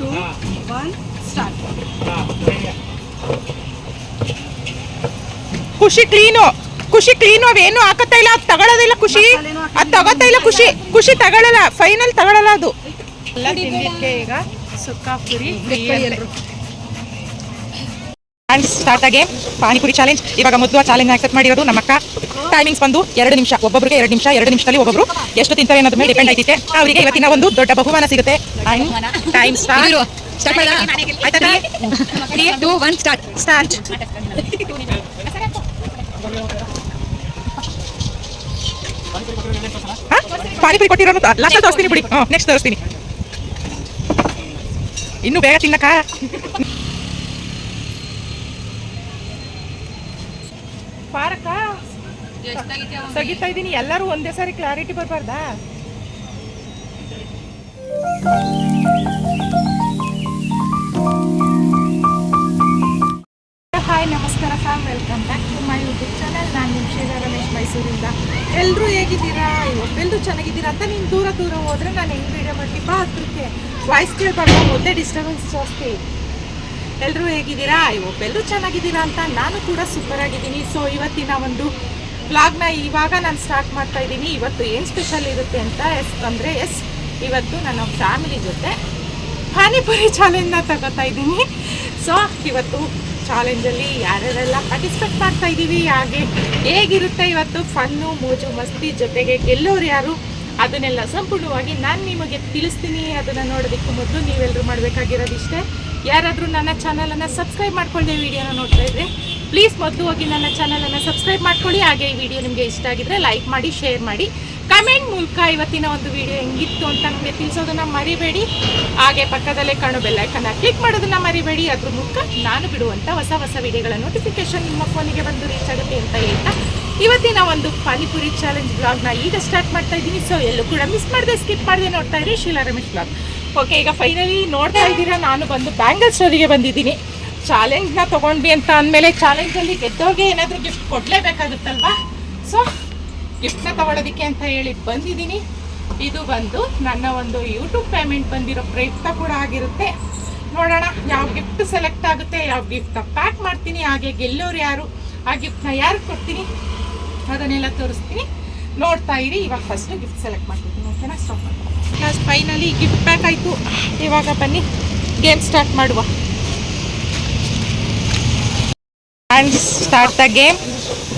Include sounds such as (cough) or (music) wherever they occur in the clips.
Two one start Khushi clean. Khushi clean ಅವೇನು ಹಾಕತ್ತಾ ಇಲ್ಲ? ಅದು ತಗೊಳ್ಳೋದಿಲ್ಲ ಖುಷಿ. ಅದು ತಗೋತಾ ಇಲ್ಲ ಖುಷಿ. ಖುಷಿ ತಗೊಳ್ಳಲ್ಲ ಫೈನಲ್ ತಗೊಳ್ಳಲ್ಲ ಅದು. ಎಲ್ಲ ತಿನ್ಲಿಕ್ಕೆ ಈಗ ಸುಕ್ಕ ಪುರಿ ಸ್ಟಾರ್ಟ್ ಆಗಿ ಪಾನಿಪುರಿ ಚಾಲೆಂಜ್ ಇವಾಗ ಮೊದಲು ಚಾಲೆಂಜ್ ಆಕ್ಸೆಪ್ಟ್ ಮಾಡಿರೋದು ನಮ್ಮ ಅಕ್ಕ. ಟೈಮಿಂಗ್ಸ್ ಬಂದು ಎರಡು ನಿಮಿಷ ಒಬ್ಬೊಬ್ಬರಿಗೆ ಎರಡು ನಿಮಿಷ ಎರಡು ನಿಮಿಷದಲ್ಲಿ ಒಬ್ಬೊಬ್ರು. ಎಷ್ಟು ತಿಂತಾರೆ ಅನ್ನೋದ್ರ ಮೇಲೆ ಡಿಪೆಂಡ್ ಆಗಿದೆ ಅವರಿಗೆ ಇವತ್ತಿನ ಒಂದು ದೊಡ್ಡ ಬಹುಮಾನ ಸಿಗುತ್ತೆ. ಟೈಮ್ ಸ್ಟಾರ್ಟ್ ಸ್ಟಾರ್ಟ್ ಪಾನಿಪುರಿ ಕೊಟ್ಟಿರೋನು ಲಾಸ್ಟ್ ತೋರಿಸ್ತೀನಿ ಬಿಡಿ. ಹ್ಞೂ ನೆಕ್ಸ್ಟ್ ತೋರಿಸ್ತೀನಿ. ಇನ್ನು ಬೇಗ ತಿನ್ನಕ ಪಾರಕ? ತೆಗಿತಾ ಇದ್ದೀನಿ. ಎಲ್ಲರೂ ಒಂದೇ ಸಾರಿ ಕ್ಲಾರಿಟಿ ಬರಬಾರ್ದಾ? ಹಾಯ್ ನಮಸ್ಕಾರ fam welcome back to my YouTube channel ನಾನು ನಿಮ್ಮ ಶ್ರೀಧರ ರಮೇಶ್ ಮೈಸೂರಿಂದ. ಎಲ್ಲರೂ ಹೇಗಿದ್ದೀರಾ? ಎಲ್ಲರೂ ಚೆನ್ನಾಗಿದ್ದೀರಾ ಅಂತ ನೀನು ದೂರ ದೂರ ಹೋದರೆ ನಾನು ಹೆಂಗೆ ವೀಡಿಯೋ ಮಾಡ್ತೀನಿ? ಬಾ ಹತ್ರಕ್ಕೆ. ವಾಯ್ಸ್ ಕೇಳ್ಬಾರ್ದು? ಮೊದಲೇ ಡಿಸ್ಟರ್ಬೆನ್ಸ್ ಜಾಸ್ತಿ. ಎಲ್ಲರೂ ಹೇಗಿದ್ದೀರಾ? ಎಲ್ಲರೂ ಚೆನ್ನಾಗಿದ್ದೀರಾ ಅಂತ ನಾನು ಕೂಡ ಸೂಪರ್ ಆಗಿದ್ದೀನಿ. ಸೊ ಇವತ್ತಿನ ಒಂದು ವ್ಲಾಗ್ನ ಇವಾಗ ನಾನು ಸ್ಟಾರ್ಟ್ ಮಾಡ್ತಾ ಇದ್ದೀನಿ. ಇವತ್ತು ಏನು ಸ್ಪೆಷಲ್ ಇರುತ್ತೆ ಅಂತ ಎಸ್, ಅಂದರೆ ಎಸ್, ಇವತ್ತು ನನ್ನ ಫ್ಯಾಮಿಲಿ ಜೊತೆ ಪಾನಿಪುರಿ ಚಾಲೆಂಜ್ನ ತಗೋತಾ ಇದ್ದೀನಿ. ಸೊ ಇವತ್ತು ಚಾಲೆಂಜಲ್ಲಿ ಯಾರ್ಯಾರೆಲ್ಲ ಪಾರ್ಟಿಸಿಪೇಟ್ ಮಾಡ್ತಾ ಇದ್ದೀವಿ, ಹಾಗೆ ಹೇಗಿರುತ್ತೆ ಇವತ್ತು ಫನ್ನು ಮೋಜು, ಮಸ್ತಿ ಜೊತೆಗೆ ಗೆಲ್ಲೋರು ಯಾರು ಅದನ್ನೆಲ್ಲ ಸಂಪೂರ್ಣವಾಗಿ ನಾನು ನಿಮಗೆ ತಿಳಿಸ್ತೀನಿ. ಅದನ್ನು ನೋಡೋದಕ್ಕೂ ಮೊದಲು ನೀವೆಲ್ಲರೂ ಮಾಡಬೇಕಾಗಿರೋದು ಇಷ್ಟೇ ಯಾರಾದರೂ ನನ್ನ ಚಾನಲನ್ನು ಸಬ್ಸ್ಕ್ರೈಬ್ ಮಾಡ್ಕೊಳ್ಳಿ ವಿಡಿಯೋನ ನೋಡ್ತಾ ಇದ್ದರೆ ಪ್ಲೀಸ್ ಮೊದಲು ಹೋಗಿ ನನ್ನ ಚಾನಲನ್ನು ಸಬ್ಸ್ಕ್ರೈಬ್ ಮಾಡ್ಕೊಳ್ಳಿ. ಹಾಗೆ ಈ ವಿಡಿಯೋ ನಿಮಗೆ ಇಷ್ಟ ಆಗಿದ್ರೆ ಲೈಕ್ ಮಾಡಿ ಶೇರ್ ಮಾಡಿ. ಕಮೆಂಟ್ ಮೂಲಕ ಇವತ್ತಿನ ಒಂದು ವಿಡಿಯೋ ಹೆಂಗಿತ್ತು ಅಂತ ನಮಗೆ ತಿಳಿಸೋದನ್ನ ಮರಿಬೇಡಿ. ಹಾಗೆ ಪಕ್ಕದಲ್ಲೇ ಕಾಣೋ ಬೆಲ್ಲೈಕನ್ನ ಕ್ಲಿಕ್ ಮಾಡೋದನ್ನ ಮರಿಬೇಡಿ. ಅದ್ರ ಮೂಲಕ ನಾನು ಬಿಡುವಂಥ ಹೊಸ ಹೊಸ ವಿಡಿಯೋಗಳ ನೋಟಿಫಿಕೇಶನ್ ನಿಮ್ಮ ಫೋನಿಗೆ ಬಂದು ರೀಚ್ ಆಗುತ್ತೆ ಅಂತ ಹೇಳ್ತಾ ಇವತ್ತಿನ ಒಂದು ಪಾನಿಪುರಿ ಚಾಲೆಂಜ್ ಬ್ಲಾಗ್ನ ಈಗ ಸ್ಟಾರ್ಟ್ ಮಾಡ್ತಾ ಇದ್ದೀನಿ. ಸೊ ಎಲ್ಲೂ ಕೂಡ ಮಿಸ್ ಮಾಡದೆ ಸ್ಕಿಪ್ ಮಾಡದೆ ನೋಡ್ತಾ ಇರಿ. ಶೀಲಾ ರಮೇಶ್ ಬ್ಲಾಗ್ ಓಕೆ ಈಗ ಫೈನಲಿ ನೋಡ್ತಾ ಇದ್ದೀರಾ, ನಾನು ಬಂದು ಬ್ಯಾಂಗಲ್ ಸ್ಟೋರಿಗೆ ಬಂದಿದ್ದೀನಿ. ಚಾಲೆಂಜ್ನ ತೊಗೊಂಡ್ವಿ ಅಂತ ಅಂದಮೇಲೆ ಚಾಲೆಂಜಲ್ಲಿ ಗೆದ್ದೋಗೆ ಏನಾದರೂ ಗಿಫ್ಟ್ ಕೊಡಲೇಬೇಕಾಗುತ್ತಲ್ವಾ? ಸೊ ಗಿಫ್ಟ್ನ ತೊಗೊಳೋದಕ್ಕೆ ಅಂತ ಹೇಳಿ ಬಂದಿದ್ದೀನಿ. ಇದು ಬಂದು ನನ್ನ ಒಂದು ಯೂಟ್ಯೂಬ್ ಪೇಮೆಂಟ್ ಬಂದಿರೋ ಪ್ರಯುಕ್ತ ಕೂಡ ಆಗಿರುತ್ತೆ. ನೋಡೋಣ, ಯಾವ ಗಿಫ್ಟ್ ಸೆಲೆಕ್ಟ್ ಆಗುತ್ತೆ, ಯಾವ ಗಿಫ್ಟ್ ಪ್ಯಾಕ್ ಮಾಡ್ತೀನಿ, ಹಾಗೆ ಗೆಲ್ಲೋರು ಯಾರು, ಆ ಗಿಫ್ಟ್ನ ಯಾರು ಕೊಡ್ತೀನಿ ಅದನ್ನೆಲ್ಲ ತೋರಿಸ್ತೀನಿ. ನೋಡ್ತಾ ಇರಿ, ಇವಾಗ ಫಸ್ಟು ಗಿಫ್ಟ್ ಸೆಲೆಕ್ಟ್ ಮಾಡ್ತೀನಿ ಓಕೆನಾ stop last finally gift pack ಆಯಿತು. ಇವಾಗ ಬನ್ನಿ ಗೇಮ್ ಸ್ಟಾರ್ಟ್ ಮಾಡುವ. And start the game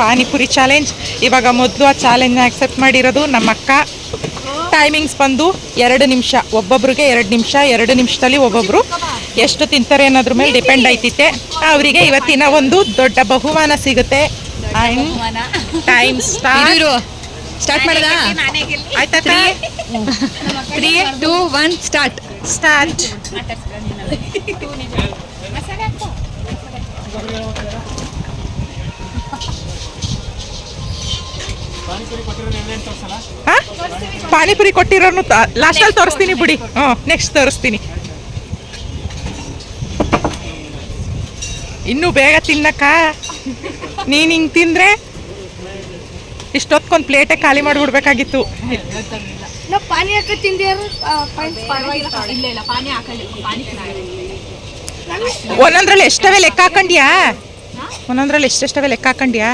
panipuri challenge ಇವಾಗ ಮೊದಲು ಆ ಚಾಲೆಂಜ್ನ ಆಕ್ಸೆಪ್ಟ್ ಮಾಡಿರೋದು ನಮ್ಮ ಅಕ್ಕ ಟೈಮಿಂಗ್ಸ್ ಬಂದು ಎರಡು ನಿಮಿಷ ಒಬ್ಬೊಬ್ರಿಗೆ ಎರಡು ನಿಮಿಷ ಎರಡು ನಿಮಿಷದಲ್ಲಿ ಒಬ್ಬೊಬ್ರು ಎಷ್ಟು ತಿಂತಾರೆ ಅನ್ನೋದ್ರ ಮೇಲೆ ಡಿಪೆಂಡ್ ಆಯ್ತಿತ್ತೆ. ಅವರಿಗೆ ಇವತ್ತಿನ ಒಂದು ದೊಡ್ಡ ಬಹುಮಾನ ಸಿಗುತ್ತೆ. ಟೈಮ್ ಸ್ಟಾರ್ಟ್ ಸ್ಟಾರ್ಟ್ ಮಾಡಿದ? ಆಯ್ತಾ three two one start start ಹಾ? ಪಾನಿಪುರಿ ಕೊಟ್ಟಿರೋನು ಲಾಸ್ಟಲ್ಲಿ ತೋರಿಸ್ತೀನಿ ಬಿಡಿ. ಹ್ಞೂ ನೆಕ್ಸ್ಟ್ ತೋರಿಸ್ತೀನಿ. ಇನ್ನು ಬೇಗ ತಿನ್ನಕ್ಕ? ನೀನು ಹಿಂಗೆ ತಿಂದರೆ ಇಷ್ಟೊತ್ಕೊಂದು ಪ್ಲೇಟೇ ಖಾಲಿ ಮಾಡಿಬಿಡ್ಬೇಕಾಗಿತ್ತು ನಾವು ಪಾನಿ ಹಾಕಿ ತಿಂದಿಯಾರು ಇಲ್ಲ ಇಲ್ಲ ಪಾನಿ ಹಾಕಲ್ಲ ಪಾನಿ ಒಂದೊಂದ್ರಲ್ಲಿ ಎಷ್ಟವೆ ಲೆಕ್ಕ ಹಾಕೊಂಡ್ಯಾ? ಒಂದೊಂದ್ರಲ್ಲಿ ಎಷ್ಟೆಷ್ಟವೆ ಲೆಕ್ಕ ಹಾಕೊಂಡ್ಯಾ?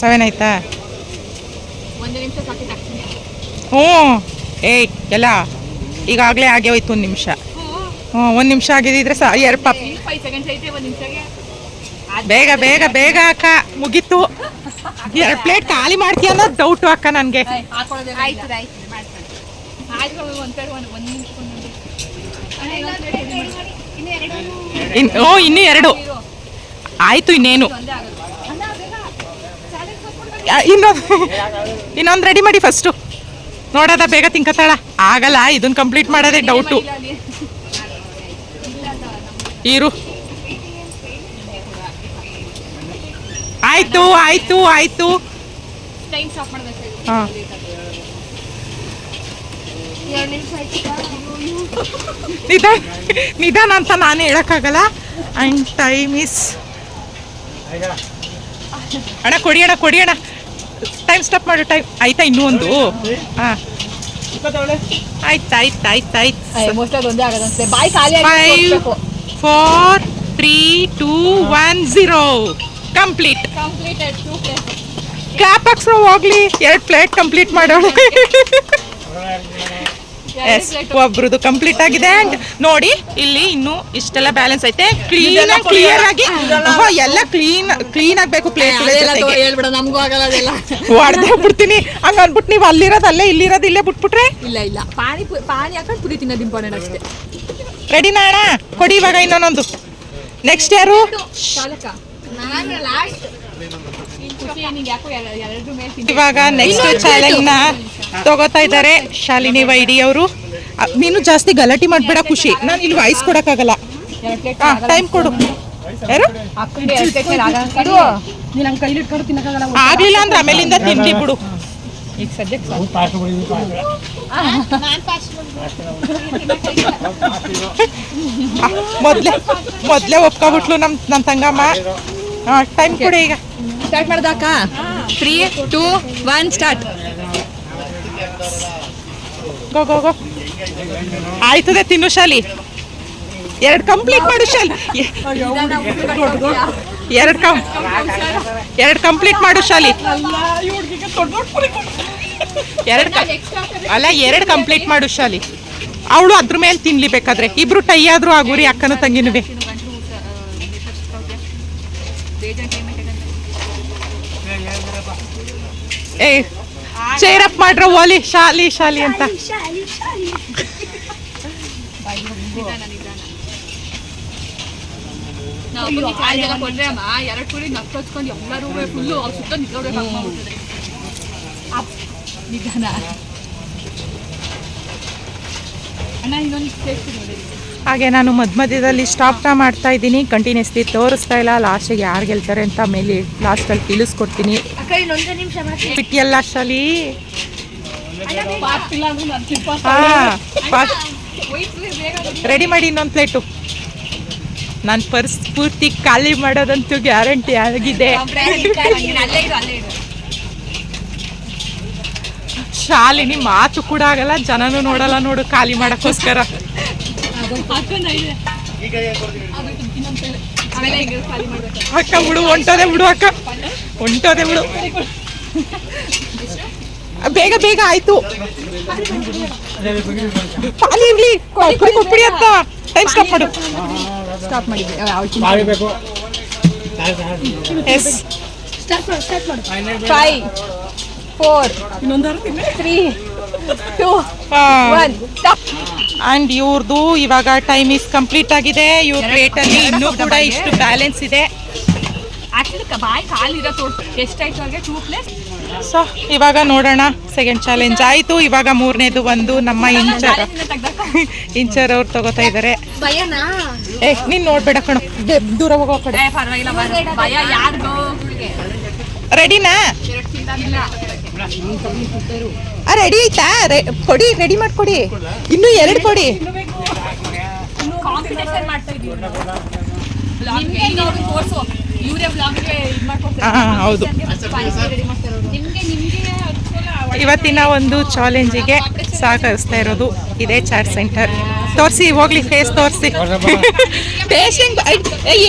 ಸೆವೆನ್ ಆಯ್ತಾ? ಹ್ಞೂ ಏಯ್ ಎಲ್ಲ ಈಗಾಗಲೇ ಆಗೇ ಹೋಯ್ತು ಒಂದು ನಿಮಿಷ. ಹ್ಞೂ, ಒಂದು ನಿಮಿಷ ಆಗಿದ್ರೆ ಸಾ ಎರಡು ಪಾಪ ಬೇಗ ಬೇಗ ಬೇಗ ಅಕ್ಕ ಮುಗೀತು. ಎರಡು ಪ್ಲೇಟ್ ಖಾಲಿ ಮಾಡ್ತೀಯ ಅನ್ನೋದು ಡೌಟು ಅಕ್ಕ ನನಗೆ. ಓ, ಇನ್ನೂ ಎರಡು. ಆಯಿತು, ಇನ್ನೇನು. ಇನ್ನೊಂದು ಇನ್ನೊಂದು ರೆಡಿ ಮಾಡಿ ಫಸ್ಟು ನೋಡೋದ ಬೇಗ ತಿಂಕತಾಳ ಆಗಲ್ಲ ಇದನ್ನ ಕಂಪ್ಲೀಟ್ ಮಾಡೋದೇ ಡೌಟು ಇರು. ಆಯ್ತು ಆಯ್ತು ಆಯ್ತು. ಟೈಮ್ ಸ್ಟಾಪ್ ಮಾಡಬೇಕು. ಹಾಂ. ಎರಡು ನಿಮಿಷ ಆಯ್ತು ನಿಧಾನ ನಿಧಾನ ಅಂತ ನಾನು ಹೇಳೋಕ್ಕಾಗಲ್ಲ. ಆ್ಯಂಡ್ ಟೈಮ್ ಇಸ್ ಅಣ್ಣ ಕೊಡಿ ಅಣ್ಣ ಕೊಡಿ ಅಣ್ಣ. ಟೈಮ್ ಸ್ಟಾಪ್ ಮಾಡು ಟೈಮ್ ಆಯ್ತಾ ಇನ್ನೂ ಒಂದು ಹಾಂ ಆಯ್ತು ಆಯ್ತು ಆಯ್ತು ಆಯ್ತು. ಬಾಯ್ four three two one zero complete cap clap ಹೋಗ್ಲಿ ಎರಡು ಪ್ಲೇಟ್ ಕಂಪ್ಲೀಟ್ ಮಾಡೋಣ. ಎಸ್ ಒಬ್ರದ್ದು ಕಂಪ್ಲೀಟ್ ಆಗಿದೆ ಅಂಡ್ ನೋಡಿ ಇಲ್ಲಿ ಇನ್ನು ಇಷ್ಟೆಲ್ಲ ಬ್ಯಾಲೆನ್ಸ್ ಐತೆ. ಕ್ಲೀನ್ ಕ್ಲಿಯರ್ ಆಗಿ ಎಲ್ಲ ಕ್ಲೀನ್ ಕ್ಲೀನ್ ಆಗ್ಬೇಕು ಪ್ಲೇಟ್ ಹೇಳ್ಬೇಡ ನಮಗೂ ಆಗಲ್ಲ ಅದೆಲ್ಲ. ಹೊಡೆದೇ ಬಿಡ್ತೀನಿ ಹಂಗ ಅನ್ಬಿಟ್ಟು ನೀವು ಅಲ್ಲಿರೋದು ಅಲ್ಲೇ ಇಲ್ಲಿರೋದು ಇಲ್ಲೇ ಬಿಟ್ಬಿಟ್ರೆ? ಇಲ್ಲ ಇಲ್ಲ. ಪಾನಿ ಪಾನಿ ಹಾಕೊಂಡು ಪುಡಿ ತಿನ್ನೋದು ಇಂಪಾರ್ಟೆಂಟ್ ಅಷ್ಟೇ. ರೆಡಿ ನಾಣ ಕೊಡಿ ಇವಾಗ ಇನ್ನೊಂದು ನೆಕ್ಸ್ಟ್ ಯಾರು? ಇವಾಗ ನೆಕ್ಸ್ಟ್ ಚಾಲೆಂಜ್ನ ತಗೋತಾ ಇದ್ದಾರೆ ಶಾಲಿನಿ ವೈಡಿ ಅವರು. ನೀನು ಜಾಸ್ತಿ ಗಲಾಟೆ ಮಾಡ್ಬೇಡ ಖುಷಿ. ನಾನು ಇಲ್ಲಿ ವಾಯ್ಸ್ ಕೊಡಕ್ಕಾಗಲ್ಲ. ಪ್ಲೇಟ್ ಟೈಮ್ ಕೊಡು. ಯಾರು? ಆಗ್ಲಿಲ್ಲ ಅಂದ್ರೆ ಆಮೇಲಿಂದ ತಿನ್ಲಿ ಬಿಡು. ಈಗ ಸದ್ಯಕ್ಕೆ ಆ, ಮೊದ್ಲೇ ಮೊದ್ಲೇ ಒಪ್ಕೊಬಿಟ್ಲು ನಮ್ ನಮ್ಮ ತಂಗಮ್ಮ. ಟೈಮ್ ಕೊಡಿ ಈಗ. Start ಮಾಡ್ದಾಕ three two one start go go go. ಆಯ್ತದೆ ತಿನ್ನು ಶಾಲಿ. ಎರಡು ಕಂಪ್ಲೀಟ್ ಮಾಡು ಶಾಲಿ. ಎರಡು ಕಂ ಎರಡು ಕಂಪ್ಲೀಟ್ ಮಾಡು ಶಾಲಿ. ಎರಡು ಅಲ್ಲ ಎರಡು ಕಂಪ್ಲೀಟ್ ಮಾಡು ಶಾಲಿ. ಅವಳು ಅದ್ರ ಮೇಲೆ ತಿನ್ಲಿ ಬೇಕಾದ್ರೆ. ಇಬ್ರು ಟೈ ಆದ್ರೂ ಆಗುರಿ ಅಕ್ಕನ ತಂಗಿನವೇ ಏ ಚೇರಪ್ ಮಾಡ್ರ ಓಲಿ ಶಾಲಿ ಶಾಲಿ ಅಂತ. ಎಲ್ಲರೂ ಫುಲ್ಲು ಸುತ್ತ ಬಿಡ್ತದೆ ನಿಧಾನ ಅಣ್ಣ ಇನ್ನೊಂದು ಹಾಗೆ ನಾನು ಮಧ್ಯ ಮಧ್ಯದಲ್ಲಿ ಸ್ಟಾಪ್ನ ಮಾಡ್ತಾ ಇದ್ದೀನಿ. ಕಂಟಿನ್ಯೂಸ್ಲಿ ತೋರಿಸ್ತಾ ಇಲ್ಲ. ಲಾಸ್ಟಿಗೆ ಯಾರು ಗೆಲ್ತಾರೆ ಅಂತ ಮೇಲೆ ಲಾಸ್ಟಲ್ಲಿ ತಿಳಿಸ್ಕೊಡ್ತೀನಿ. ಬಿಟ್ಟಿಯಲ್ಲ ಬೇಗ. ರೆಡಿ ಮಾಡಿ ಇನ್ನೊಂದು ಪ್ಲೇಟು ನಾನು ಪರ್ಸ್ ಪೂರ್ತಿ ಖಾಲಿ ಮಾಡೋದಂತೂ ಗ್ಯಾರಂಟಿ ಆಗಿದೆ ಅಲ್ಲೇ ಇರು ಅಲ್ಲೇ ಇರು ಶಾಲಿನಿ ಮಾತು ಕೂಡ ಆಗಲ್ಲ ಜನನೂ ನೋಡಲ್ಲ ನೋಡು ಖಾಲಿ ಮಾಡೋಕ್ಕೋಸ್ಕರ. ಖಾಲಿ ಅಕ್ಕ ಬಿಡು ಹೊಂಟೋದೆ ಬಿಡು ಅಕ್ಕ. ಹೊಂಟೋದೆ ಬಿಡು. ಬೇಗ ಬೇಗ ಆಯ್ತು. ಪಾಲಿ ಇರ್ಲಿ ಕೊಬ್ಬರಿ ಅಂತ ಟೈಮ್ ಸ್ಟಾಪ್ ಮಾಡು. ಸ್ಟಾಪ್ ಮಾಡಿ ಎಸ್ ಸ್ಟಾರ್ಟ್ ಮಾಡು five four three two one and ಇವ್ರದ್ದು ಇವಾಗ ಟೈಮ್ ಇಸ್ ಕಂಪ್ಲೀಟ್ ಆಗಿದೆ. ಇವ್ರ ಪ್ಲೇಟಲ್ಲಿ ಇನ್ನೂ ಕೂಡ ಇಷ್ಟು ಬ್ಯಾಲೆನ್ಸ್ ಇದೆ. ಬಾಯಿ ಎಷ್ಟಾಯ್ತು ಟೂ ಪ್ಲೇಸ್ ಸೊ ಇವಾಗ ನೋಡೋಣ. ಸೆಕೆಂಡ್ ಚಾಲೆಂಜ್ ಆಯಿತು. ಇವಾಗ ಮೂರನೇದು ಒಂದು. ನಮ್ಮ ಇಂಚರ್ ಇಂಚರ್ ಅವ್ರು ತಗೋತಾ ಇದ್ದಾರೆ ಭಯನಾ? ಏ ನೀನ್ ನೋಡ್ಬೇಡ ಕಣೋ. ದೂರ ಹೋಗೋ ಕಡೆ. ರೆಡಿನಾ ಆ ರೆಡಿ ಆಯ್ತಾ? ಕೊಡಿ ರೆಡಿ ಮಾಡ್ಕೊಡಿ ಇನ್ನೂ ಎರಡು ಕೊಡಿ. ಹೌದು. ಇವತ್ತಿನ ಒಂದು ಚಾಲೆಂಜಿಗೆ ಸಹಕರಿಸ್ತಾ ಇರೋದು ಇದೇ ಚಾಟ್ ಸೆಂಟರ್ ತೋರಿಸಿ ಹೋಗ್ಲಿ ಫೇಸ್ ತೋರಿಸಿ. ಟೇಸ್ಟ್ ಹೆಂಗ್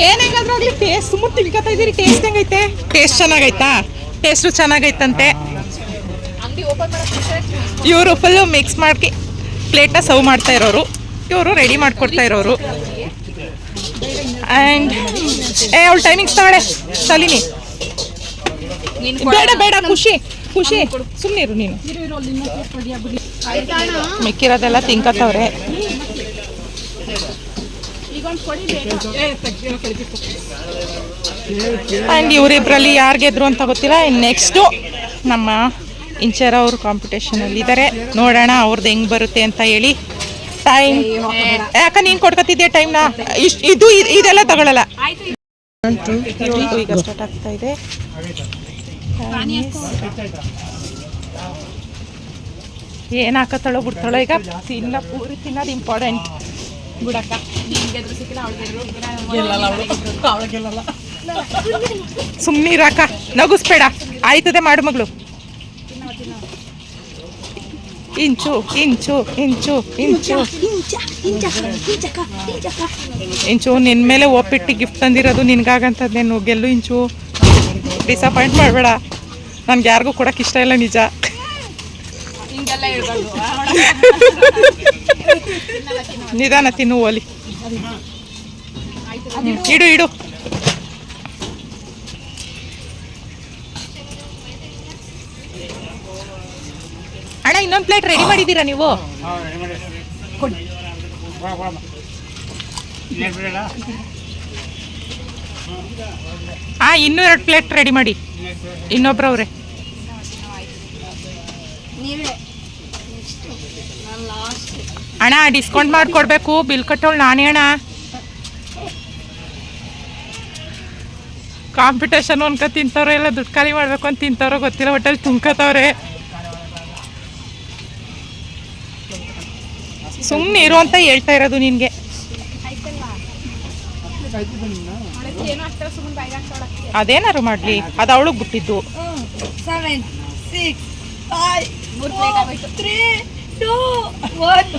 ಏನ್ ಹೆಂಗಾದ್ರೂ ಆಗ್ಲಿ ಟೇಸ್ಟ್ ಸುಮ್ಮನೆ ತಿಳ್ಕೊತಾ ಇದ್ದೀರಿ ಟೇಸ್ಟ್ ಹೆಂಗೈತೆ? ಟೇಸ್ಟ್ ಚೆನ್ನಾಗೈತಾ? ಟೇಸ್ಟು ಚೆನ್ನಾಗೈತಂತೆ. ಇವರು ಫುಲ್ಲು ಮಿಕ್ಸ್ ಮಾಡಿ ಪ್ಲೇಟ್ನ ಸರ್ವ್ ಮಾಡ್ತಾ ಇರೋರು. ಇವರು ರೆಡಿ ಮಾಡಿಕೊಡ್ತಾ ಇರೋರು. ಆ್ಯಂಡ್ ಏ, ಅವಳು ಟೈಮಿಂಗ್ಸ್ ತಗೊಳ್ಳೆ. ಸಲೀನಿ ಬೇಡ ಬೇಡ, ಖುಷಿ ಖುಷಿ. ಸುಮ್ಮನೆ ಇರು ನೀನು. ಮಿಕ್ಕಿರೋದೆಲ್ಲ ತಿಂಕತ್ತವ್ರೆ ಆ್ಯಂಡ್ ಇವರಿಬ್ಬರಲ್ಲಿ ಯಾರು ಗೆದ್ರು ಅಂತ ಗೊತ್ತಿಲ್ಲ. ನೆಕ್ಸ್ಟು ನಮ್ಮ ಇಂಚರ್ ಅವರು ಕಾಂಪಿಟೇಷನಲ್ಲಿ ಇದ್ದಾರೆ ನೋಡೋಣ ಅವ್ರದ್ದು ಹೆಂಗ್ ಬರುತ್ತೆ ಅಂತ ಹೇಳಿ. ಟೈಮ್ ಯಾಕ ನೀನು ಕೊಡ್ಕೊತಿದ್ದೆ ಟೈಮ್ನ ಇಷ್ಟು, ಇದು, ಇದ್- ಇದೆಲ್ಲ ತಗೊಳ್ಳಲ್ಲ ಈಗ ಸ್ಟಾರ್ಟ್ ಆಗ್ತಾ ಇದೆ. ಏನು ಹಾಕತ್ತಾಳೋ ಬಿಡ್ತಾಳೋ ಈಗ? ತಿನ್ನ, ಪೂರಿ ತಿನ್ನೋದು ಇಂಪಾರ್ಟೆಂಟ್ ಬಿಡಕ್ಕ. ನಿಮ್ಗೆ ಎದುರು ಸಿಕ್ಕಿಲ್ಲ ಅವ್ಳಿಗೆ ಎದುರು ಸುಮ್ಮನೆ ಇರಾಕ ನಗುಸ್ಬೇಡ. ಆಯ್ತದೆ ಮಾಡು ಮಗಳು. ಇಂಚು ಇಂಚು ಇಂಚು ಇಂಚು. ಇಂಚು ನಿನ್ನ ಮೇಲೆ ಒಪ್ಪಿಟ್ಟು ಗಿಫ್ಟ್ ತಂದಿರೋದು ನಿನ್ಗಾಗಂತದ್ದೇನು ಗೆಲ್ಲು ಇಂಚು. ಡಿಸಪಾಯಿಂಟ್ ಮಾಡಬೇಡ. ನನ್ಗೆ ಯಾರಿಗೂ ಕೊಡಕ್ಕೆ ಇಷ್ಟ ಇಲ್ಲ ನಿಜ. ನಿಧಾನ ತಿನ್ನು ಓಲಿ. ಇಡು ಇಡು. ಇನ್ನೊಂದು ಪ್ಲೇಟ್ ರೆಡಿ ಮಾಡಿದ್ದೀರಾ ನೀವು? ಹಾ ಇನ್ನೂ ಎರಡು ಪ್ಲೇಟ್ ರೆಡಿ ಮಾಡಿ. ಇನ್ನೊಬ್ರವ್ರೆ ಅಣ್ಣ ಡಿಸ್ಕೌಂಟ್ ಮಾಡಿಕೊಡ್ಬೇಕು. ಬಿಲ್ ಕಟ್ಟೋಳು ನಾನೇ ಅಣ್ಣ. ಕಾಂಪಿಟೇಷನ್ ಅನ್ಕೊ ತಿಂತವ್ರೆ ಎಲ್ಲ ದುಡ್ಡು ಖಾಲಿ ಮಾಡ್ಬೇಕು ಅಂತ ತಿಂತವ್ರೋ ಗೊತ್ತಿಲ್ಲ ಒಟ್ಟಲ್ಲಿ ತುಂಬ್ಕತವ್ರೆ ಸುಮ್ಮನೆ ಇರು ಅಂತ ಹೇಳ್ತಾ ಇರೋದು ನಿನಗೆ. ಅದೇನಾರು ಮಾಡಲಿ, ಅದು ಅವಳಿಗೆ ಬಿಟ್ಟಿದ್ದು. ಒನ್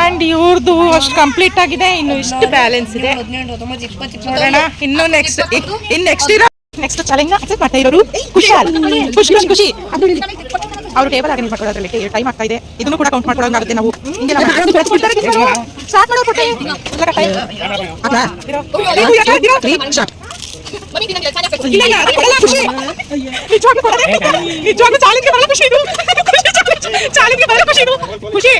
ಆ್ಯಂಡ್ ಇವ್ರದ್ದು ಅಷ್ಟು ಕಂಪ್ಲೀಟ್ ಆಗಿದೆ, ಇನ್ನು ಇಷ್ಟು ಬ್ಯಾಲೆನ್ಸ್ ಇದೆ. ನೋಡೋಣ, ಇನ್ನು ನೆಕ್ಸ್ಟ್ ಇನ್ ನೆಕ್ಸ್ಟ್ ಇರೋ ನೆಕ್ಸ್ಟ್ ಚಾಲೆಂಜ್ ಅಕ್ಸೆಪ್ಟ್ ಮಾಡ್ತಾ ಇರೋರು ಕುಶಾಲ್ ಖುಷಿ ಖುಷಿ ಖುಷಿ ಅವ್ರು ಟೇಬಲ್ ಆಗಿ ಮಾಡ್ಕೊಳ್ಳೋದ್ರಲ್ಲಿ ಟೈಮ್ ಆಗ್ತಾ ಇದೆ. ಇದನ್ನು ಕೂಡ ಕೌಂಟ್ ಮಾಡ್ಕೊಳ್ಳೋಂಗಾಗುತ್ತೆ ನಾವು. ಹಿಂಗೆ ಸ್ಟಾರ್ಟ್ ಮಾಡೋ ಕೊಟ್ಟೆ. ಖುಷಿ. ಖುಷಿ ಖುಷಿ ಖುಷಿ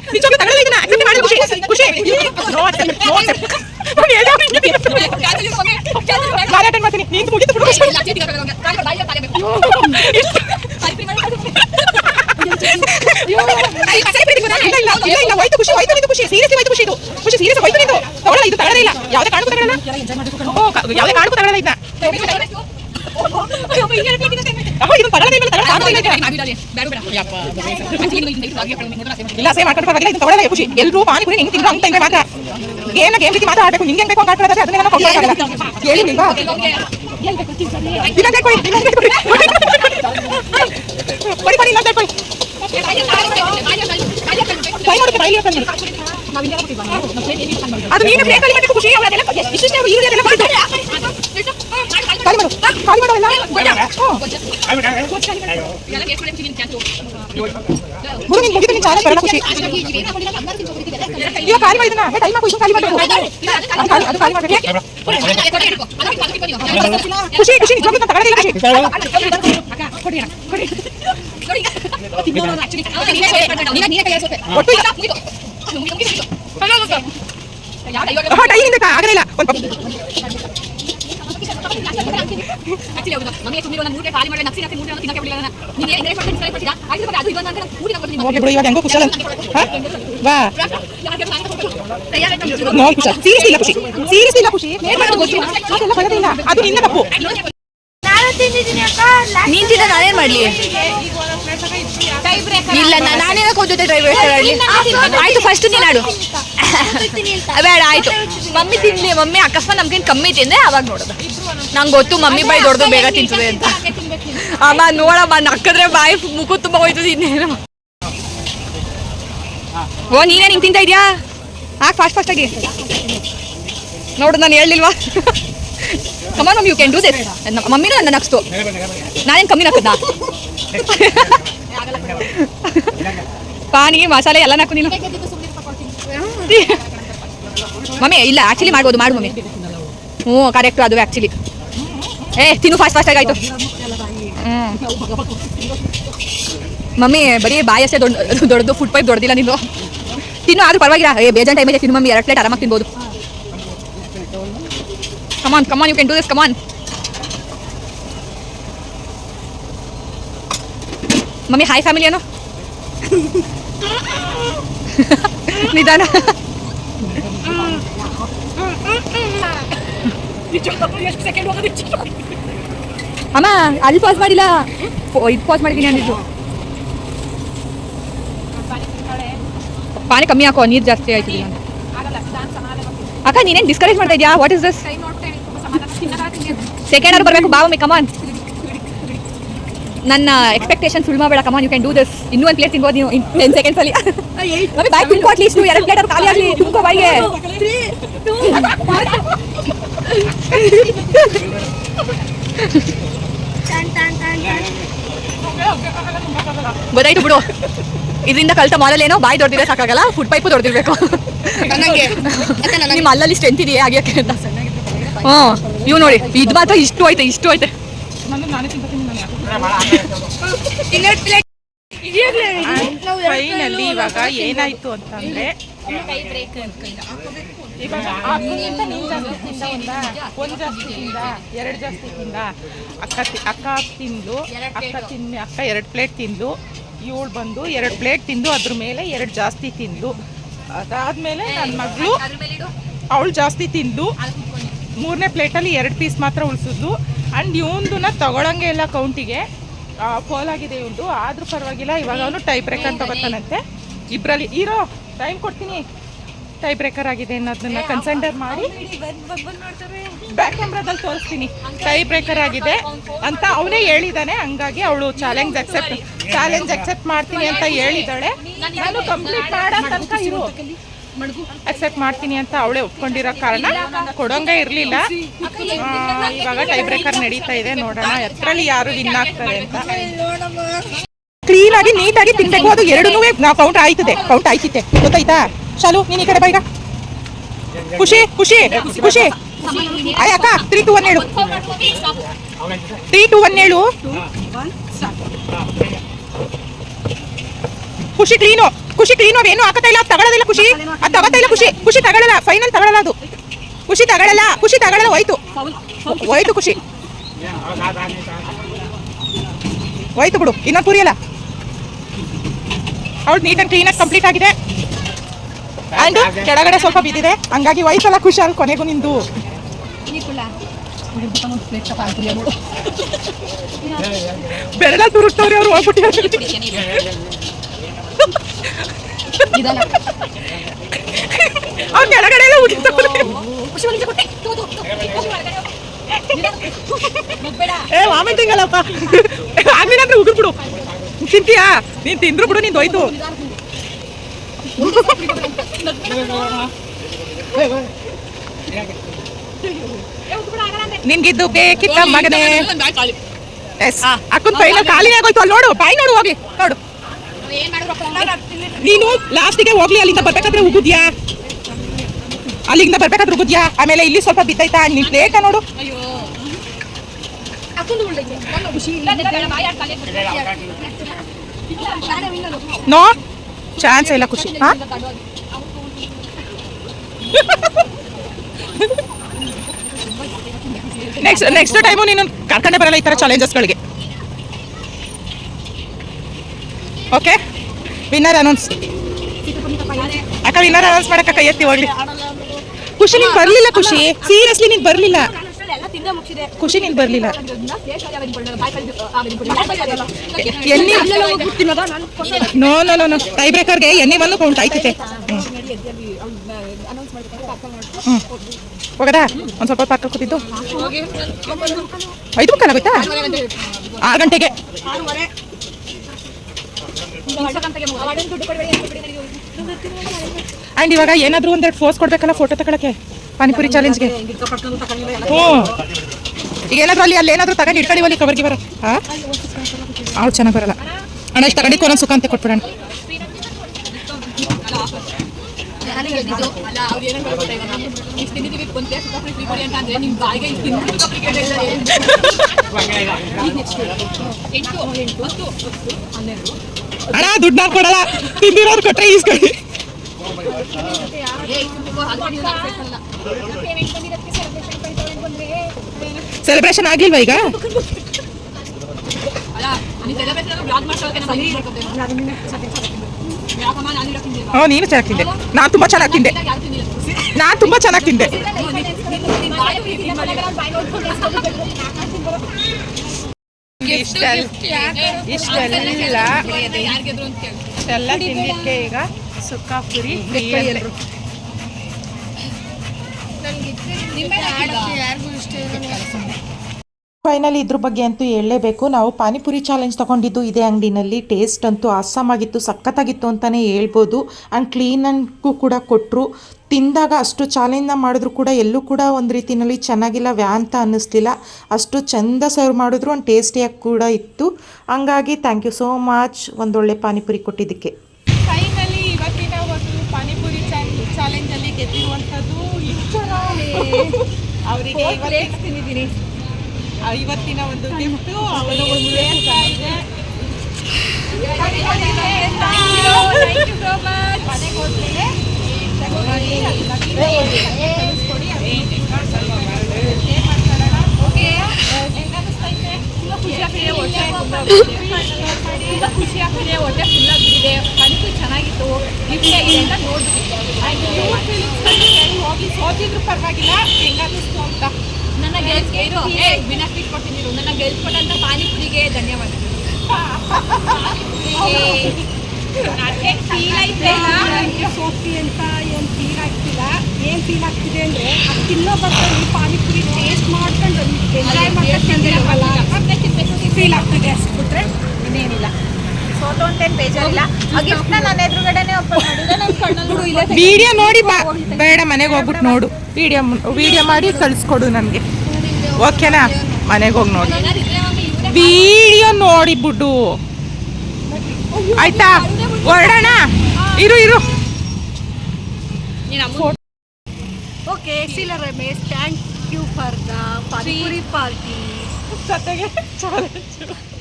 ನಿಜವಾಗ್ಲೂ ತಗೊಳ್ಳಲ್ಲ ಇದನ್ನ accept ಮಾಡಿ ಖುಷಿ ಖುಷಿ ನೋ accept, no accept. ಅವ್ನು ಹೇಳ್ದ ಅವ್ನು ಹಿಂಗೆ ತಿನ್ನೋದು. ಕ್ಯಾನ್ಸಲ್ ಇರು ಮಮ್ಮಿ, ಕ್ಯಾನ್ಸಲ್ ಇರು. ನಾನು attend ಮಾಡ್ತೀನಿ ನೀನು ಮುಗಿತು ಬಿಡು ಇಲ್ಲ, ಚೇತಿ ಹಾಕಲ್ಲ ಅವ್ನಿಗೆ. ಕಾಲಿಗೆ ಬಾಯಿಗೆ ತಾಳೆ ಬೇಕು. ಐಸ್ ಕ್ರೀಮ್ ಮಾಡಿ ಇಲ್ಲ ಇಲ್ಲ ಇಲ್ಲ ಇಲ್ಲ ಹೋಯ್ತು ಖುಷಿ ಹೋಯ್ತು ನಿಂದು ಖುಷಿ ಸೀರಿಯಸ್ ಹೋಯ್ತು ಖುಷಿ ಇದು ಖುಷಿ ಸೀರಿಯಸ್ ಹೋಯ್ತು ನಿಂದು ತಗೊಳ್ಳಲ್ಲ ಇದು ತಗೊಳ್ಳಲ್ಲ ಇಲ್ಲ ಯಾವುದೇ ಕಾರಣಕ್ಕೂ ತಗೊಳ್ಳಲ್ಲ ಓ ಕ- ಯಾವುದೇ ಕಾರಣಕ್ಕೂ ತಗೊಳ್ಳಲ್ಲ ಇದನ್ನ ಅಹೋ ಇದು ತಗೊಳ್ಳಲ್ಲ ಇಲ್ಲ ತಗೊಳ್ಳಲ್ಲ ಕಾರಣವೇ ಇಲ್ಲ ಇದನ್ನ. ಇಲ್ಲ ಸೇಮ್ ಮಾಡ್ಕೊಂಡು ಪರವಾಗಿಲ್ಲ ಇದನ್ನ ತಗೊಳ್ಳಲ್ಲ ಖುಷಿ ಎಲ್ಲರೂ ಪಾನಿಪುರಿ ನಿಂಗೆ ತಿಂದ್ರು ಅಂತ ಇದ್ರೆ ಮಾತ್ರ ಗೇಮ್ನ ಗೇಮ್ ರೀತಿ ಮಾತ್ರ ಆಡಬೇಕು ನಿಂಗೆ ಬೇಕು ಅಂತ ಆಡ್ಕೊಳ್ಳೋದ್ರೆ ಅದನ್ನೆಲ್ಲ ನಾವು ಕೊಡೋಕ್ಕಾಗಲ್ಲ ಹೇಳಿ ನಿಲ್ವಾ ಇನ್ನೊಂದು ಕೊಡಿ ಇನ್ನೊಂದು ಕೊಡಿ. ಕೊಡಿ ಕೊಡಿ ಇನ್ನೊಂದು ಕೊಡಿ. ಟ್ರೈ ಮಾಡುತ್ತೆ ಹಾಕೊಂಡು ಅದು ನೀನು ಪ್ಲೇಟ್ ಖಾಲಿ ಮಾಡಬೇಕು ಖುಷಿ ಅವರೆಲ್ಲ ಇಷ್ಟಿಷ್ಟೇ ಅವರು ಈರುಳ್ಳಿ ಅದೆಲ್ಲ ಮಾಡಿದ್ದಾರೆ ಖಾಲಿ ಮಾಡು. ಖಾಲಿ ಮಾಡು ಎಲ್ಲ ಗುರು ನಿನ್ ಮುಗಿದು ನಿನ್ ಚಾಲ ಖುಷಿ. ಇವಾಗ ಖಾಲಿ ಮಾಡಿದನ ಟೈಮ್ ಹಾಕು ಇದು ಖಾಲಿ ಮಾಡಬೇಕು ಅದು ಖಾಲಿ ಅದು ಖಾಲಿ ಮಾಡಬೇಕು ಖುಷಿ ಖುಷಿ ನಿಜವಾಗ್ಲೂ ನಾನು ತಗೊಳ್ಳೋದಿಲ್ಲ ಖುಷಿ ಒಟ್ಟು ಇಲ್ಲ ಹಾ ಟೈಮ್ ಇಂದ ಆಗಲಿಲ್ಲ ಒಂದು Actually, ಹೌದು. ಸುಮ್ಮನೆ ಒಂದು ಮೂಟೆ ಖಾಲಿ ಮಾಡಿ ನಕ್ಸಿ ನಕ್ಸಿ ಮೂಟೆ ತಿನ್ನಕ್ಕೆ ಬಿಡಲಿಲ್ಲ. ನೀನ್ ಏನ್ encourage ಮಾಡ್ತೀನಿ, encourage ಮಾಡ್ತೀರಾ? ಅದು ನಾನು ಊರಿಗೆ ಹೋಗ್ತೀನಿ. ಹೋಗ್ಲಿ ಬಿಡು ಇವಾಗ ಹೆಂಗೋ ಕುಶಲ ಹಾ ತಗೊಂಡು ನೋ ಖುಷಿ ಸೀರಿಯಸ್ ಇಲ್ಲ ಖುಷಿ ಸೀರಿಯಸ್ ಇಲ್ಲ ಖುಷಿ ಅದೆಲ್ಲ ಬರೋದಿಲ್ಲ ಅದು ನಿನ್ನ ತಪ್ಪು ನಾನು ತಿಂದಿದ್ದೀನಿ ಅಕ್ಕ ನೀನ್ ತಿಂದ ನಾನೇನ್ ಮಾಡ್ಲಿ ಇಲ್ಲ ನಾ- ನಾನೇ ಯಾಕೆ ಜೊತೆ ಡ್ರೈವ್ ಆಡ್ಲಿ ಆಯ್ತು ಫಸ್ಟ್ ನೀನ್ ಬೇಡ ಆಯ್ತು ಮಮ್ಮಿ ತಿನ್ಲಿ ಮಮ್ಮಿ ಅಕಸ್ಮಾತ್ ನಮ್ಗೇನ್ ಕಮ್ಮಿ ತಿಂದೆ ಅವಾಗ ನೋಡೋದು ನಂಗೆ ಗೊತ್ತು ಮಮ್ಮಿ ಬಾಯಿ ದೊಡ್ಡದು ಬೇಗ ತಿಂತದೆ ಅಂತ ಅಮ್ಮ ನೋಡಮ್ಮ ನಕ್ಕದ್ರೆ ಬಾಯಿ ಮುಖ ತುಂಬ ಹೋಯ್ತದೆ ಇನ್ನೇನು ಓ ನೀನೇ ನಿಂಗೆ ತಿಂತಾ ಇದೀಯಾ? ಹಾಕ್ ಫಾಸ್ಟ್ ಫಾಸ್ಟ್ ಆಗಿ. ನೋಡು, ನಾನು ಹೇಳಿಲ್ವಾ? Come on mummy you can do this ಮಮ್ಮಿನೂ ನನ್ನ ನಕ್ಸ್ತು ನಾನೇನು ಕಮ್ಮಿ ನಕ್ಕದ್ನಾ? ಪಾನಿ, ಮಸಾಲೆ ಎಲ್ಲ ನಾಕು ನೀನು. ಮಮ್ಮಿ, ಇಲ್ಲ ಆ್ಯಕ್ಚುಲಿ ಮಾಡ್ಬೋದು, ಮಾಡು ಮಮ್ಮಿ. ಹ್ಞೂ ಕರೆಕ್ಟು ಅದು ಆ್ಯಕ್ಚುಲಿ ಏ, ತಿನ್ನು ಫಾಸ್ಟ್ ಫಾಸ್ಟ್ ಆಯಿತು. ಹ್ಞೂ. ಮಮ್ಮಿ, ಬರೀ ಬಾಯಸೇ ದೊಡ್ಡ ದೊಡ್ಡದು ಫುಡ್ ಪೈಪ್ ದೊಡ್ಡದಿಲ್ಲ ನಿಂದು ತಿನ್ನು, ಆದ್ರೂ ಪರವಾಗಿಲ್ಲ. ಏ, ಬೇಜಾನ್ ಟೈಮ್ ಇದೆ ತಿನ್ನು ಮಮ್ಮಿ, ಎರಡು ಪ್ಲೇಟ್ ಆರಾಮಾಗಿ ತಿನ್ಬೋದು. Come on come on you can do this come on mummy hi family ಏನು ನಿಧಾನ. ಅಮ್ಮ, ಅಲ್ಲಿ ಪಾಸ್ ಮಾಡಿಲ್ಲ. ಇದು ಪಾಸ್ ಮಾಡಿದ್ದೀನಿ ಅಂದಿದ್ದು. ಪಾನಿ ಕಮ್ಮಿ ಹಾಕೋ, ನೀರು ಜಾಸ್ತಿ ಆಯ್ತು ಅಕ್ಕ, ನೀನೇನು ಡಿಸ್ಕರೇಜ್ ಮಾಡ್ತಾ ಇದೆಯಾ? ವಾಟ್ ಇಸ್ ದಿಸ್ ಸೆಕೆಂಡ್ ಅವ್ರು ಬರಬೇಕು ಬಾ ಮಮ್ಮಿ ಕಮಾನ್ ನನ್ನ ಎಕ್ಸ್ಪೆಕ್ಟೇಷನ್ ಸುಳ್ಳು ಮಾಡಬೇಡ come on you can do this ಇನ್ನೂ ಒಂದು ಪ್ಲೇಟ್ ತಿನ್ಬೋದು ನೀವು ಟೆನ್ ಸೆಕೆಂಡ್ಸ್ ಅಲ್ಲಿ. ಮಮ್ಮಿ, ಬಾಯ್ ತುಂಬ್ಕೋ ಅಟ್ಲೀಸ್ಟ್ ಎರಡು ಪ್ಲೇಟ್ ಖಾಲಿ ಆಗಲಿ ತುಂಬ್ಕೋ ಬಾಯಿಗೆ. ಗೊತ್ತಾಯ್ತು ಬಿಡು. ಇದರಿಂದ ಕಲ್ತ ಮಾಲಲ್ಲಿ ಏನೋ ಬಾಯಿ ದೊಡ್ದಿದ್ರೆ ಸಾಕಾಗಲ್ಲ ಫುಡ್ ಪೈಪು ದೊಡ್ದಿರ್ಬೇಕು. ನಿಮ್ಮ ಅಲ್ಲಲ್ಲಿ ಸ್ಟ್ರೆಂತ್ ಇದೆಯಾ ಆಗ್ಯಕ್ಕೆ ಅಂತ. ಹ್ಞೂ ನೀವು ನೋಡಿ ಇದು ಮಾತ್ರ ಇಷ್ಟು ಐತೆ ಇಷ್ಟು ಐತೆ ಫೈನಲ್ಲಿ ಇವಾಗ ಏನಾಯ್ತು ಅಂತಂದ್ರೆ ಇವಾಗ ಒಂದಾ ಒಂದ್ ಜಾಸ್ತಿ ತಿಂದ ಎರಡು ಜಾಸ್ತಿ ತಿಂದ ಅಕ್ಕ ಅಕ್ಕ ತಿಂದು ಅಕ್ಕ ತಿನ್ನ ಅಕ್ಕ ಎರಡು ಪ್ಲೇಟ್ ತಿಂದು ಇವಳು ಬಂದು ಎರಡು ಪ್ಲೇಟ್ ತಿಂದು ಅದ್ರ ಮೇಲೆ ಎರಡು ಜಾಸ್ತಿ ತಿಂದು. ಅದಾದ್ಮೇಲೆ ನನ್ನ ಮಗಳು ಅವಳು ಜಾಸ್ತಿ ತಿಂದು ಮೂರನೇ ಪ್ಲೇಟಲ್ಲಿ ಎರಡು ಪೀಸ್ ಮಾತ್ರ ಉಳಿಸಿದ್ಲು ಆ್ಯಂಡ್ ಇವನ್ದನ್ನ ತಗೊಳಂಗೆ ಇಲ್ಲ ಕೌಂಟಿಗೆ. ಫೋಲ್ ಆಗಿದೆ ಇವಂದು. ಆದರೂ ಪರವಾಗಿಲ್ಲ ಇವಾಗ ಅವನು ಟೈಪ್ ಬ್ರೇಕ್ ಅಂತ ತಗೋತಾನಂತೆ. ಇಬ್ಬರಲ್ಲಿ ಇರೋ ಟೈಮ್ ಕೊಡ್ತೀನಿ. ಟೈ ಬ್ರೇಕರ್ ಆಗಿದೆ ಅನ್ನೋದನ್ನ ಕನ್ಸಂಡರ್ ಮಾಡಿ. ಬ್ಯಾಕ್ ಕ್ಯಾಮ್ರಾದಲ್ಲಿ ತೋರಿಸ್ತೀನಿ ಟೈ ಬ್ರೇಕರ್ ಆಗಿದೆ ಅಂತ ಅವನೇ ಹೇಳಿದಾನೆ. ಹಂಗಾಗಿ ಅವಳು ಚಾಲೆಂಜ್ ಅಕ್ಸೆಪ್ಟ್ ಚಾಲೆಂಜ್ ಅಕ್ಸೆಪ್ಟ್ ಮಾಡ್ತೀನಿ ಅಂತ ಹೇಳಿದಾಳೆ. ನಾನು ಕಂಪ್ಲೀಟ್ ಮಾಡೋ ತನಕ ಇರು. ಅಕ್ಸೆಪ್ಟ್ ಮಾಡ್ತೀನಿ ಅಂತ ಅವಳೇ ಒಪ್ಕೊಂಡಿರೋ ಕಾರಣ ಕೊಡೋಂಗೆ ಇರಲಿಲ್ಲ. ಇವಾಗ ಟೈ ಬ್ರೇಕರ್ ನಡೀತಾ ಇದೆ. ನೋಡೋಣ. ಎತ್ತರಲ್ಲಿ ಯಾರು ವಿನ್ ಆಗ್ತಾರೆ ಅಂತ. ಕ್ಲೀನ್ ಆಗಿ ನೀಟಾಗಿ ತಿನ್ಬೇಕು. ಅದು ಎರಡೂ ಕೌಂಟ್ ಆಯ್ತದೆ. ಕೌಂಟ್ ಆಯ್ತಿತ್ತೆ. ಗೊತ್ತಾಯ್ತಾ? ಶಾಲು ನೀನ್ ಈ ಕಡೆ ಬೈಗ. ಖುಷಿ ಖುಷಿ ಖುಷಿ. ಅಯ್ಯ ಅಕ್ಕ ತ್ರೀ ಟು ಒನ್ ಹೇಳು. ತ್ರೀ ಟು ಒನ್ ಹೇಳು. ಖುಷಿ ಕ್ಲೀನು ಖುಷಿ ಕ್ಲೀನು ಅವೇನು ಹಾಕತಾ ಇಲ್ಲ? ತಗೊಳ್ಳೋದಿಲ್ಲ ಖುಷಿ. ಅದು ತಗೋತಾ ಇಲ್ಲ ಖುಷಿ. ಖುಷಿ ತಗೊಳ್ಳಲ್ಲ ಫೈನಲ್ ತಗೊಳ್ಳಲ್ಲ ಅದು. ಖುಷಿ ತಗೊಳ್ಳಲ್ಲ ಖುಷಿ ತಗೊಳ್ಳಲ್ಲ ಹೋಯ್ತು. ಹೋಯ್ತು ಖುಷಿ. ಹೋಯ್ತು ಬಿಡು. ಇನ್ನೊಂದು ಪುರಿಯಲ್ಲ ಅವಳು ನೀಟಾಗಿ ಕ್ಲೀನಾಗಿ ಕಂಪ್ಲೀಟ್ ಆಗಿದೆ. ಆ್ಯಂಡ್ ಕೆಳಗಡೆ ಸ್ವಲ್ಪ ಬಿದ್ದಿದೆ. ಹಂಗಾಗಿ ವಯಸ್ಸೆಲ್ಲ ಖುಷಿ ಅಲ್ಲಿ ಕೊನೆಗೂ ನಿಂದು. ಬೆರಳ ತುರುಕ್ತವ್ರೆ ಅವ್ರು ಹೋಗ್ಬಿಟ್ಟಿದ್ದಾರೆ ಅವ್ರು ಕೆಳಗಡೆ ಎಲ್ಲ ಉಳಿತವ್ರೆ ಏ ವಾಮಿಟಿಂಗಲ್ಲಪ್ಪ ಆಗ್ಲಿಲ್ಲ ಅಂದ್ರೆ ಉಗಿರ್ ಬಿಡು ತಿಂತೀಯಾ ನೀನ್ ತಿಂದ್ರು ಬಿಡು ನಿಂದು ಹೋಯ್ತು ನಿನ್ಗಿದ್ದು ಬೇಕಿತ್ತ ಮಗನೇ? ಎಸ್ ಅಕ್ಕನ್ ಫೈನಲ್ ಖಾಲಿ ಆಗೋಯ್ತು ಅಲ್ಲಿ ನೋಡು ಬಾಯಿ ನೋಡು ಹೋಗ್ಲಿ ನೋಡು. ನೀನು ಲಾಸ್ಟಿಗೆ ಹೋಗ್ಲಿ ಅಲ್ಲಿಂದ ಬರ್ಬೇಕಾದ್ರೆ ಉಗುದ್ಯಾ? ಅಲ್ಲಿಂದ ಬರ್ಬೇಕಾದ್ರೆ ಉಗುದ್ಯಾ? ಆಮೇಲೆ ಇಲ್ಲಿ ಸ್ವಲ್ಪ ಬಿತ್ತೈತಾ ನಿನ್ ಪ್ಲೇಟ ನೋಡು. ನೋ ಚಾನ್ಸ್ ಇಲ್ಲ ಖುಷಿ. ಹಾ? ನೆಕ್ಸ್ಟ್ ನೆಕ್ಸ್ಟ್ ಟೈಮು ನೀನು ಕರ್ಕೊಂಡೆ ಬರಲ್ಲ ಈ ಥರ ಚಾಲೆಂಜಸ್ಗಳಿಗೆ ಓಕೆ ವಿನ್ನರ್ ಅನೌನ್ಸ್ ಅಕ್ಕ ವಿನ್ನರ್ ಅನೌನ್ಸ್ ಮಾಡಕ್ಕ ಕೈ ಎತ್ತಿ ಹೋಗ್ಲಿ ಖುಷಿ, ನೀನು ಬರಲಿಲ್ಲ ಖುಷಿ. ಸೀರಿಯಸ್ಲಿ ನೀನು ಬರ್ಲಿಲ್ಲ. ಖುಷಿ ನೀನ್ ಬರ್ಲಿಲ್ಲ ಎಣ್ಣೆ no no no no tie ಬ್ರೇಕರ್ಗೆ ಎಣ್ಣೆ ಬಂದು ಕೌಂಟ್ ಆಯ್ತೈತೆ. ಹೋಗದ? ಒಂದ್ ಸ್ವಲ್ಪ ಪಕ್ಕ ಕೂತಿದ್ದು. ಐದು ಮುಖ ಆಗುತ್ತಾ? ಆರು ಗಂಟೆಗೆ. ಆ್ಯಂಡ್ ಇವಾಗ ಏನಾದರೂ ಒಂದೆರಡು ಫೋಸ್ ಕೊಡ್ಬೇಕಲ್ಲ ಫೋಟೋ ತಗೊಳಕ್ಕೆ. ಪಾನಿಪುರಿ ಚಾಲೆಂಜ್ಗೆ ಹ್ಞೂ ಈಗ ಏನಾದರೂ ಅಲ್ಲಿ ಅಲ್ಲಿ ಏನಾದರೂ ತಗೊಂಡು ಇಟ್ಕೊಳ್ಳಿ ಅಲ್ಲಿ ಕವರ್ಗೆ ಬರ. ಹಾಂ ಅವ್ಳು ಚೆನ್ನಾಗಿ ಬರಲ್ಲ. ಅಣ್ಣ, ಇಷ್ಟು ತಗೊಂಡಿದ್ದು ಒಂದೊಂದು ಸುಖ ಅಂತ ಕೊಟ್ಬಿಡೋಣ. ಅವ್ರು ಅಣ್ಣ, ದುಡ್ಡು ನಾನು ಕೊಡಲ್ಲ. ತಿಂದಿರೋರು ಕೊಟ್ಟರೆ ಈಸ್ಕೊಳ್ಳಿ. ಸೆಲೆಬ್ರೇಷನ್ ಆಗಿಲ್ವಾ ಈಗ? ಹ್ಞೂ ನೀನು ಚೆನ್ನಾಗಿ ತಿಂದೆ. ನಾನು ತುಂಬ ಚೆನ್ನಾಗಿ ತಿಂದೆ. ನಾನು ತುಂಬ ಚೆನ್ನಾಗಿ ತಿಂದೆ. ಇಷ್ಟೆಲ್ಲ ತಿಂದಿದ್ದಕ್ಕೆ ಈಗ ಸುಕ್ಕ ಪುರಿ free ಅಂತೆ. ಯಾರಿಗೂ ಇಷ್ಟ ಇರಲ್ಲ ಫೈನಲಿ ಇದ್ರ ಬಗ್ಗೆ ಅಂತೂ ಹೇಳಲೇಬೇಕು. ನಾವು ಪಾನಿಪುರಿ ಚಾಲೆಂಜ್ ತಗೊಂಡಿದ್ದು ಇದೇ ಅಂಗಡಿನಲ್ಲಿ. ಟೇಸ್ಟ್ ಅಂತೂ ಆಗಿತ್ತು, ಸಖತ್ತಾಗಿತ್ತು ಅಂತಲೇ ಹೇಳ್ಬೋದು. ಆ್ಯಂಡ್ ಕ್ಲೀನಂಗೂ ಕೂಡ ಕೊಟ್ಟರು ತಿಂದಾಗ ಅಷ್ಟು ಚಾಲೆಂಜ್ನ ಮಾಡಿದ್ರು ಕೂಡ, ಎಲ್ಲೂ ಕೂಡ ಒಂದು ರೀತಿಯಲ್ಲಿ ಚೆನ್ನಾಗಿಲ್ಲ ವ್ಯಾ ಅಂತ ಅನ್ನಿಸ್ಲಿಲ್ಲ. ಅಷ್ಟು ಚೆಂದ ಸರ್ವ್ ಮಾಡಿದ್ರು ಒಂದು ಟೇಸ್ಟಿಯಾಗಿ ಕೂಡ ಇತ್ತು. ಹಂಗಾಗಿ ಥ್ಯಾಂಕ್ ಯು ಸೋ ಮಚ್ ಒಂದೊಳ್ಳೆ ಪಾನಿಪುರಿ ಕೊಟ್ಟಿದ್ದಕ್ಕೆ. ಫೈನಲಿ ಇವತ್ತಿನ ಒಂದು ಪಾನಿಪುರಿ ಚಾಲೆಂಜಲ್ಲಿ ಗೆದ್ದಿರುವಂಥದ್ದು ಅವರಿಗೆ ತಿಂದಿದ್ದೀನಿ. ಇವತ್ತಿನ ಒಂದು ಗಿಫ್ಟು ಅನ್ನಿಸ್ತೈತೆ? ಖುಷಿ ಆಗ್ತಿದೆ. ಹೊಟ್ಟೆ ಫುಲ್ ಆಗ್ತಿದೆ. ಪಾನಿಪುರಿ ಚೆನ್ನಾಗಿತ್ತು. ಗಿಫ್ಟ್ ಆಗಿದೆ ಅಂತ ನೋಡ್ಬಿಟ್ಟು ಆಯ್ತು, ಇವ್ರ feelings ಬಗ್ಗೆ ಹೇಳಿ ಹೋಗಿ ಸೋತಿದ್ರು ಪರವಾಗಿಲ್ಲ. ಹೆಂಗಾದ್ರು ಅಂತ ನನ್ನ ಗೆಲ್ಸ್ಕೊಟ್ಟಿರು ಏ ಬಿನಾಫಿಟ್ ಕೊಟ್ಟಿದ್ರು ನನ್ನ ಗೆಲ್ಸ್ಕೊಟ್ಟಂತ ಪಾನಿಪುರಿಗೆ ಧನ್ಯವಾದಗಳು ಪಾನಿಪುರಿಗೆ. ಫೀಲ್ ಸೋತಿ ಅಂತ ಏನು ಫೀಲ್ ಆಗ್ತಿಲ್ಲ. ಏನು ಫೀಲ್ ಆಗ್ತಿದೆ ಅಂದರೆ ಅದು ತಿನ್ನೋ ಬರ್ತಾರೆ ಪಾನಿಪುರಿ ಟೇಸ್ಟ್ ಮಾಡ್ಕೊಂಡು ಎಂಜಾಯ್ ಮಾಡ್ಕೊಂಡು ಫೀಲ್ ಆಗ್ತಿದೆ ಅಷ್ಟು ಬಿಟ್ಟರೆ ಇನ್ನೇನಿಲ್ಲ. ಸೋತು ಅಂತೇನು ಬೇಜಾರಿಲ್ಲ. ಆ ಗಿಫ್ಟ್ನ ನನ್ನ ಎದುರುಗಡೆನೆ ಓಪನ್ ಮಾಡಿದ್ರೆ (laughs) ನನ್ನ ಕಣ್ಣಲ್ಲಿ ಇಲ್ಲ ವಿಡಿಯೋ ನೋಡಿ ಬಾ. ಬೇಡ ಮನೆಗೆ ಹೋಗ್ಬಿಟ್ಟು ನೋಡು. ವಿಡಿಯೋ ವಿಡಿಯೋ ಮಾಡಿ ಕಳಿಸ್ಕೊಡು ನನಗೆ. ಓಕೆನಾ ಮನೆಗೆ ಹೋಗಿ ನೋಡಿ. ವಿಡಿಯೋ ನೋಡಿಬಿಟ್ಟು ಆಯ್ತಾ? ಹೊರಡೋಣ? ಇರು ಇರು. Okay Sheela Ramesh thank you for the panipuri party ಜೊತೆಗೆ (laughs)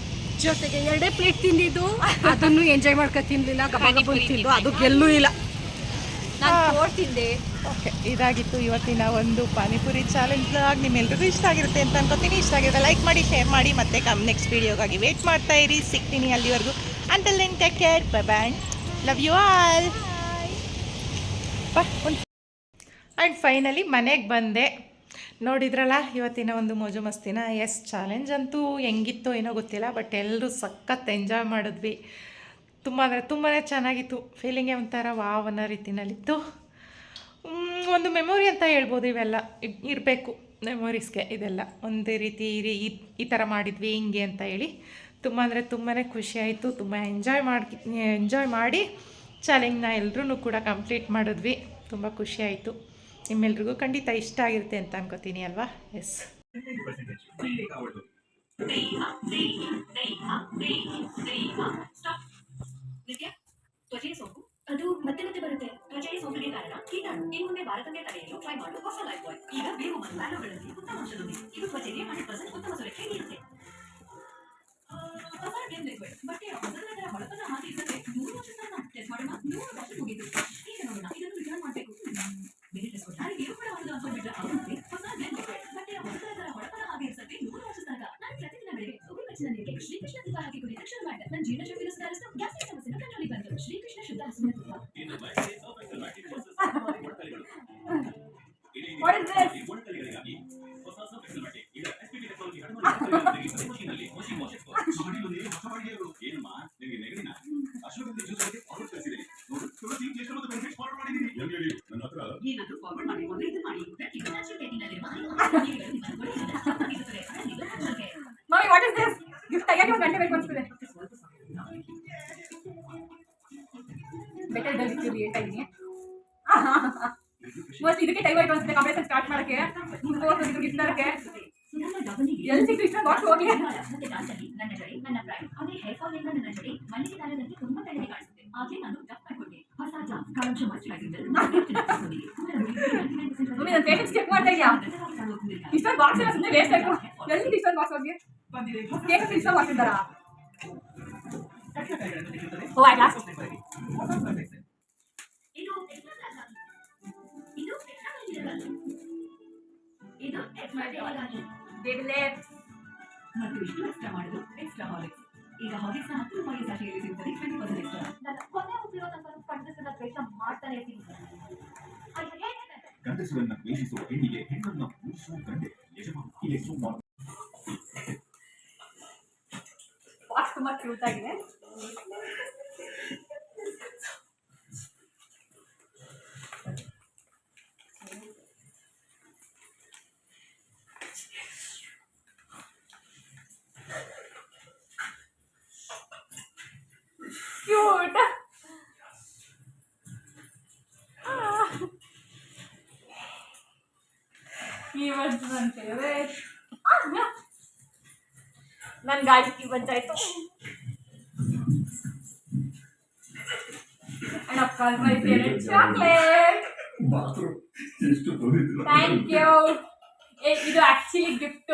ಜೊತೆಗೆ ಎರಡೇ ಪ್ಲೇಟ್ ತಿಂದಿದ್ದು. ಅದನ್ನು ಎಂಜಾಯ್ ಮಾಡ್ಕೊ ತಿನ್ಲಿಲ್ಲ ಗಬ ಗಬ ತಿಂದು ಅದು ಗೆಲ್ಲೂ ಇಲ್ಲ. ನಾನು ತಿಂದೆ ಓಕೆ ಇದಾಗಿತ್ತು ಇವತ್ತಿನ ಒಂದು ಪಾನಿಪುರಿ ಚಾಲೆಂಜ್ ಬ್ಲಾಗ್ ನಿಮ್ಮೆಲ್ರಿಗೂ ಇಷ್ಟ ಆಗಿರುತ್ತೆ ಅಂತ ಅನ್ಕೋತೀನಿ. ಇಷ್ಟ ಆಗಿರುತ್ತೆ ಲೈಕ್ ಮಾಡಿ ಶೇರ್ ಮಾಡಿ. ಮತ್ತೆ ಕಮ್ ನೆಕ್ಸ್ಟ್ ವೀಡಿಯೋಗಾಗಿ ವೇಟ್ ಮಾಡ್ತಾ ಇರಿ. ಸಿಗ್ತೀನಿ ಅಲ್ಲಿವರೆಗೂ. ಅಂತಲ್ then take care bye and love you all and finally ಮನೆಗೆ ಬಂದೆ. ನೋಡಿದ್ರಲ್ಲ ಇವತ್ತಿನ ಒಂದು ಮೋಜು ಮಸ್ತಿನ? ಎಸ್ ಚಾಲೆಂಜ್ ಅಂತೂ ಹೆಂಗಿತ್ತು ಏನೋ ಗೊತ್ತಿಲ್ಲ ಬಟ್ ಎಲ್ಲರೂ ಸಖತ್ ಎಂಜಾಯ್ ಮಾಡಿದ್ವಿ. ತುಂಬ ಅಂದರೆ ತುಂಬಾ ಚೆನ್ನಾಗಿತ್ತು. ಫೀಲಿಂಗೇ ಒಂಥರ ವಾವ್ ಅನ್ನೋ ರೀತಿನಲ್ಲಿತ್ತು. ಮ್, ಒಂದು ಮೆಮೊರಿ ಅಂತ ಹೇಳ್ಬೋದು ಇವೆಲ್ಲ. ಇರಬೇಕು ಮೆಮೊರೀಸ್ಗೆ ಇದೆಲ್ಲ. ಒಂದೇ ರೀತಿ ಈ ಈ- ಥರ ಮಾಡಿದ್ವಿ ಹಿಂಗೆ ಅಂತ ಹೇಳಿ. ತುಂಬ ಅಂದರೆ ತುಂಬಾ ಖುಷಿಯಾಯಿತು ತುಂಬ ಎಂಜಾಯ್ ಮಾಡಿ ಎಂಜಾಯ್ ಮಾಡಿ ಚಾಲೆಂಜ್ನ ಎಲ್ಲರೂ ಕೂಡ ಕಂಪ್ಲೀಟ್ ಮಾಡಿದ್ವಿ. ತುಂಬ ಖುಷಿಯಾಯಿತು ನಿಮ್ಮೆಲ್ರಿಗೂ ಖಂಡಿತ ಇಷ್ಟ ಆಗಿರುತ್ತೆ ಅಂತ ಅನ್ಕೋತೀನಿ ಅಲ್ವಾ? ಎಸ್ ಅದು ಮತ್ತೆ ಮತ್ತೆ ಬರುತ್ತೆ ತ್ವಚೆಯ ಸೋಂಕಿಗೆ ಕಾರಣ ಇನ್ನು ಮುಂದೆ ತಡೆಯಲು ಟ್ರೈ ಹೊಸ ಲೈಫ್ ಬಾಯ್ ಈಗ ಬೇವು ಮತ್ತು ಉತ್ತಮ ಇದು ತ್ವಚೆಗೆ ಹಂಡ್ರೆಡ್ ಪರ್ಸೆಂಟ್ ಉತ್ತಮ ಸುರಕ್ಷೆ ನೀಡುತ್ತೆ ಬಟ್ಟೆಯ ಮೊದಲನೆಯ ಹೊಳಪನ ಹಾಗೆ ನೂರು ವರ್ಷ ಟೆಸ್ಟ್ ನೂರು ವರ್ಷ ಮುಗಿತು ಈಗ ನೋಡೋಣ ಇದನ್ನು ರಿಟರ್ನ್ ಮಾಡಬೇಕು ನನಗೆ ಏನು ಮೊದಲನೆಯ ಹೊಳಪನ್ನ ಹಾಕಿ ಇರಿಸತ್ತೆ ನೂರು ವರ್ಷ ತನಕ ನಾನು ಪ್ರತಿದಿನ ಬೆಳಗ್ಗೆ ಉಗುರು ನೀರಿಗೆ ಶ್ರೀಕೃಷ್ಣ ತುಪ್ಪ ಹಾಕಿ ಕುಡಿ ತಕ್ಷಣ ಮಾಡಿದೆ ನನ್ನ ಜೀರ್ಣಶಕ್ತಿಯನ್ನು ಸುಧಾರಿಸಿತು ಗ್ಯಾಸ್ಟ್ರಿಕ್ ಸಮಸ್ಯೆನ ಕಂಟ್ರೋಲಿಗೆ ಬಂತು ಶ್ರೀಕೃಷ್ಣ ಶುದ್ಧ ಹಸುವಿನ ಮಮ್ಮಿ ನನ್ನ ಪೇಷನ್ಸ್ ಚೆಕ್ ಮಾಡ್ತಾ ಇದೆಯಾ ಇಷ್ಟೊಂದು ಬಾಕ್ಸ್ ಎಲ್ಲ ಸುಮ್ಮನೆ ವೇಸ್ಟ್ ಆಯ್ತು ಎಲ್ಲಿ ಇಷ್ಟೊಂದು ಬಾಕ್ಸ್ ಹೋಗಿ ಕೇಕ್ ಇಷ್ಟ ಮಾಡ್ತಿದ್ದಾರಾ ಓ ಆಯ್ತು ಲಾಸ್ಟ್ ಇದು ಇದು ಇದು ಎಕ್ಸ್ಟ್ರಾ ಬೇಬಿ ಲೇಟ್ ಮತ್ತು ಇಷ್ಟು ಎಕ್ಸ್ಟ್ರಾ ಮಾಡಲು ಎಕ್ಸ್ಟ್ರಾ ಹಾಲಿಕ್ಸ್ ಈಗ ಹಾಲಿಕ್ಸ್ನ ಹತ್ತು ರೂಪಾಯಿ ಸಾಟಿಯಲ್ಲಿ ಸಿಗ್ತದೆ ಟ್ವೆಂಟಿ ಪರ್ಸೆಂಟ್ ಎಕ್ಸ್ಟ್ರಾ ನನ್ನ ಕೊನೆ ಪಡೆದ ಪ್ರಯತ್ನ ಮಾಡ್ತಾನೆ ಇದ್ದೀನಿ. ಅದು ಹೇಗಿದೆ ಗಂಡಸರನ್ನ ದ್ವೇಷಿಸುವ ಹೆಣ್ಣಿಗೆ ಹೆಣ್ಣನ್ನ ಪೂಜಿಸುವ ಗಂಡೆ ಯಜಮಾನ ಇಲ್ಲಿ ಬಾಕ್ಸ್ ತುಂಬಾ ಕ್ಯೂಟ್ ಆಗಿದೆ ಕ್ಯೂಟ್ ಇವತ್ತು ನನ್ನ ಫೇವ್ರೇಟ್ ನನ್ನ ಗಾಡಿ ಕೀ ಬಂಚಾಯ್ತು And of course, my favorite chocolate. Bathroom ಎಷ್ಟು ಬಂದಿದ್ರು ಥ್ಯಾಂಕ್ ಯು ಇದು ಆಕ್ಚುಲಿ ಗಿಫ್ಟ್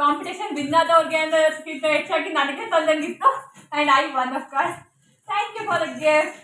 ಕಾಂಪಿಟೇಷನ್ ವಿನ್ ಆದವ್ರಿಗೆ ಅನ್ನೋದಕ್ಕಿಂತ ಹೆಚ್ಚಾಗಿ ನನಗೆ ತಂದಂಗಿತ್ತು and I won of course thank you for the gift